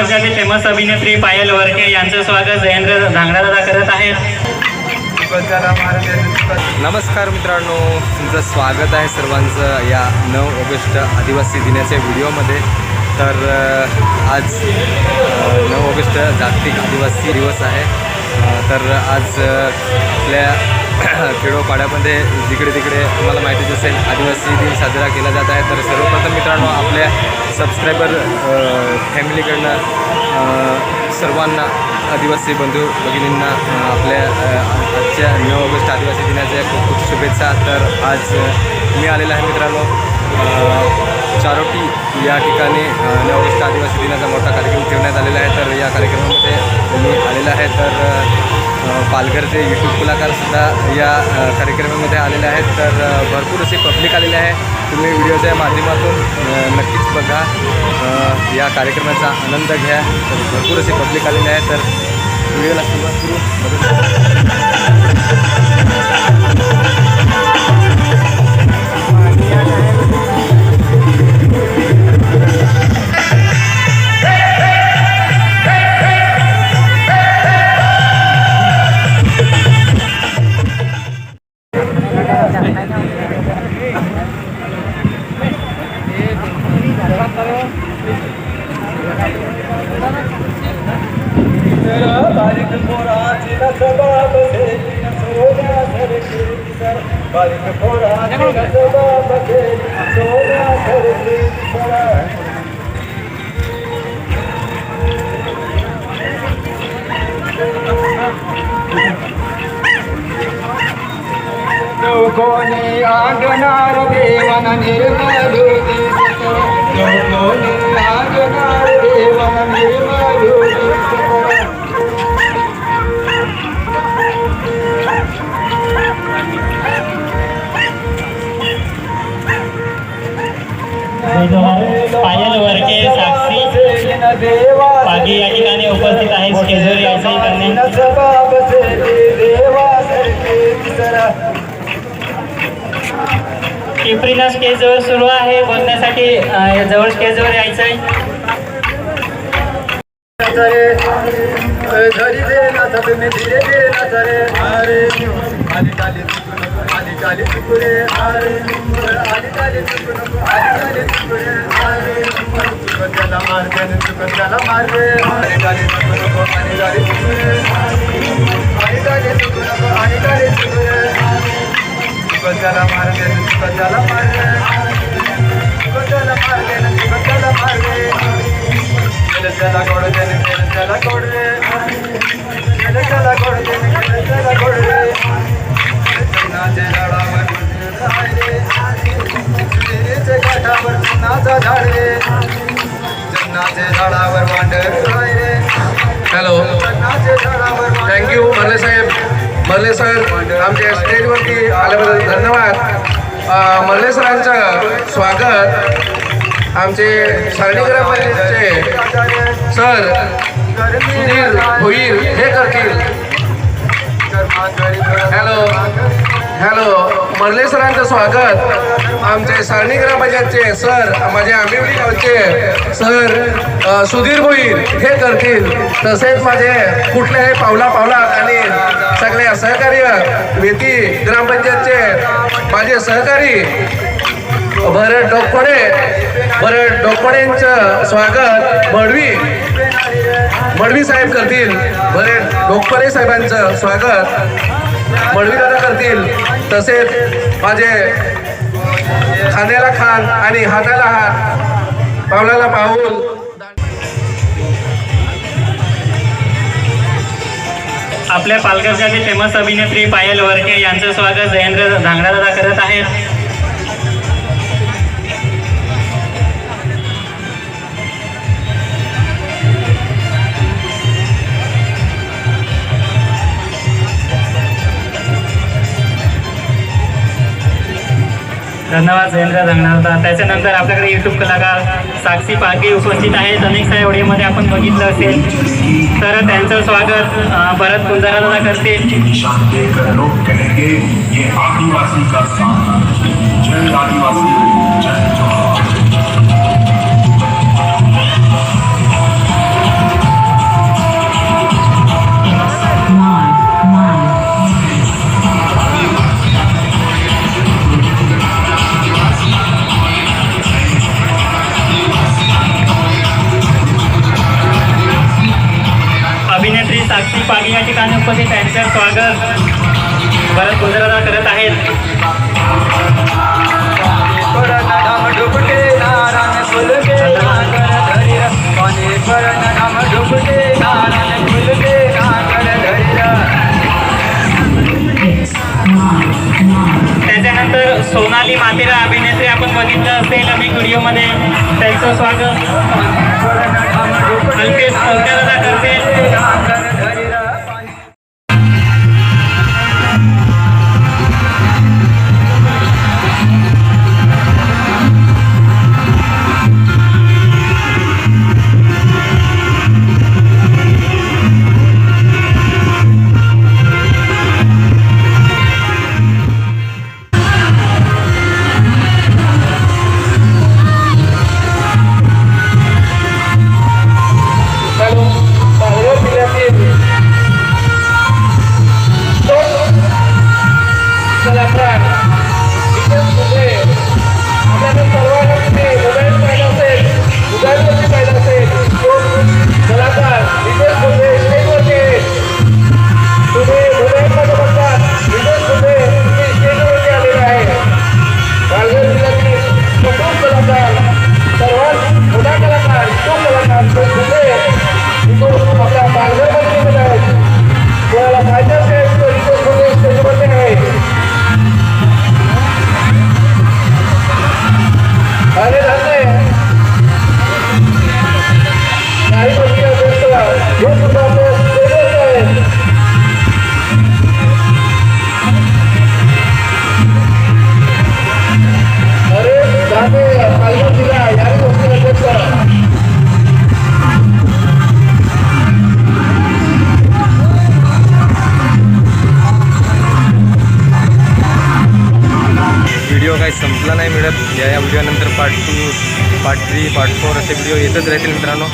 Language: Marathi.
पालघरच्या फेमस अभिनेत्री पायल वरके यांचं स्वागत जयेंद्र धांगडादादा करत आहेत. नमस्कार मित्रांनो तुमचं स्वागत आहे सर्वांचं या नऊ ऑगस्ट आदिवासी दिनाच्या व्हिडिओमध्ये. तर आज नऊ ऑगस्ट जागतिक आदिवासी दिवस आहे. तर आज आपल्या खेडोपाड्यामध्ये जिकडे तिकडे तुम्हाला माहितीच असेल आदिवासी दिन साजरा केला जात आहे. तर सर्व आपल्या सबस्क्रायबर फॅमिलीकडनं सर्वांना आदिवासी बंधू भगिनींना आपल्या आजच्या नऊ ऑगस्ट आदिवासी दिनाच्या खूप खूप शुभेच्छा. तर आज मी आलेला आहे मित्रांनो. चारोटी या ठिकाणी नऊ ऑगस्ट आदिवासी दिनाचा मोठा कार्यक्रम ठेवण्यात आलेला आहे. तर या कार्यक्रमामध्ये मी आलेला आहे. तर पालघरचे यूट्यूब कलाकारसुद्धा या कार्यक्रमामध्ये आलेले आहेत. तर भरपूर असे पब्लिक आलेले आहे. तुम्ही व्हिडिओच्या माध्यमातून नक्कीच बघा. या कार्यक्रमाचा आनंद घ्या. तर भरपूर असे पब्लिक आलेले आहे तर व्हिडिओला सुरुवात करू. લોકોની આગનાર દેવન નિર્મળુતિ લોકોની આગનાર દેવન નિર્મળુતિ पायल वरके साक्षी बाकी या ठिकाणी उपस्थित आहे केजोर याचंही त्यांनी सबाब देवा टिपरीला स्टेजवर सुरू आहे बोलण्यासाठी जवळ स्टेजवर यायचंय. धरी दे ना सब में धीरे धीरे ना सरे हरे आली काली आली काली टुकड़े हरे आली काली आली काली टुकड़े हरे सुकन चला मार दे सुकन चला मार दे आली काली आली काली टुकड़े आली काली आली काली टुकड़े सुकन चला मार दे सुकन चला मार दे सुकन चला मार दे सुकन चला मार दे चला गोड़ दे चला गोड़ दे चन्नाचा झाड रे. चन्नाचे झाडावर वांडर राय रे. हॅलो चन्नाचे झाडावर थँक्यू भरले साहेब. भरले सर आमच्या स्टेजवरती आल्याबद्दल धन्यवाद. मल्ले सरांचं स्वागत. आमचे सारणी ग्रामपंचायतचे सर सुधीर भोईर हे करतील. हॅलो हॅलो मर्ले सरांचं स्वागत. आमचे सारणी ग्रामपंचायतचे सर माझे आंबिवली गावचे सर सुधीर भोईर हे करतील. तसेच माझे कुठल्याही पावला पावला आणि सगळ्या सहकार्य वेती ग्रामपंचायतचे माझे सहकारी भरत डोकोडे भरत डोकोडेंचं स्वागत. मडवी मडवी साहेब करतील. भरत डोकोडे साहेबांचं स्वागत. मडवीदादा करतील. तसेच माझे खांद्याला खान आणि हाताला हात पावलाला पाऊल. आपल्या पालघरच्या फेमस अभिनेत्री पायल वरके यांचं स्वागत जयेंद्र धांगडादादा करत आहेत. धन्यवाद जयेंद्र धन्यवाद. त्याच्यानंतर आपल्याकडे यूट्यूब कलाकार साक्षी पागे उपस्थित आहेत. अनेक साऱ्या ओळीमध्ये आपण बघितलं असेल. तर त्यांचं स्वागत भरत कुंजाराला करते. आदिवासी तर सोनाली मातेरा अभिनेत्री आपण बघितलं असेल अनेक व्हिडिओमध्ये त्यांचं स्वागत. अल्पेश करते. पाहायला नाही मिळत. या व्हिडिओनंतर part two part three part four असे व्हिडिओ येतच राहतील मित्रांनो.